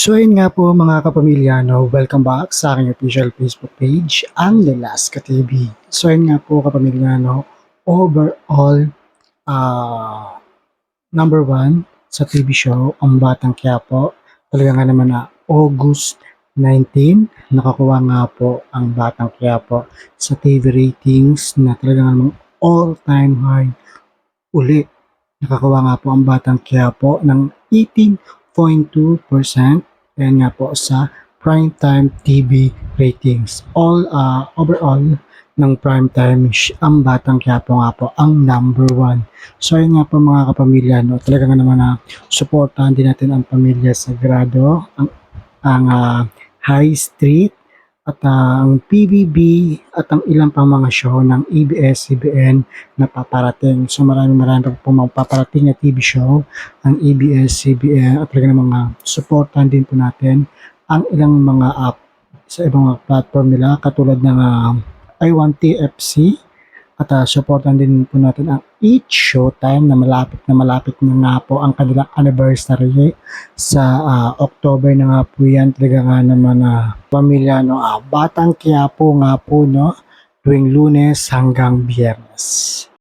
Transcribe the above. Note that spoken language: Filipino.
So yun nga po mga kapamilya, no, welcome back sa aking official Facebook page, ang Lalaska TV. So yun nga po kapamilya, no, overall, ah, number one sa TV show, ang Batang Quiapo, talaga nga naman na August 19, nakakuha nga po ang Batang Quiapo sa TV ratings na talaga nga namang all-time high uli. Nakakuha nga po ang Batang Quiapo ng 18.2% Ayan nga po sa primetime TV ratings. All uh, overall ng primetime ang Batang Quiapo nga po ang number one. So ayun nga po mga kapamilya, no, talaga nga naman na supportahan din natin ang pamilya Sagrado, ang, ang ah, High Street, at ah, ang PBB at ang ilang pang mga show ng ABS-CBN na paparating. So maraming maraming po magpaparating na TV show ang ABS-CBN at talaga namang uh, supportan din po natin ang ilang mga app sa ibang mga platform nila katulad ng uh, I1TFC at uh, supportan din po natin ang Each Showtime na malapit na malapit na nga po ang kanilang anniversary sa ah, October na nga po yan. Talaga nga naman na pamilya no? Ah, Batang Quiapo nga po no? Tuwing lunes hanggang biyernes.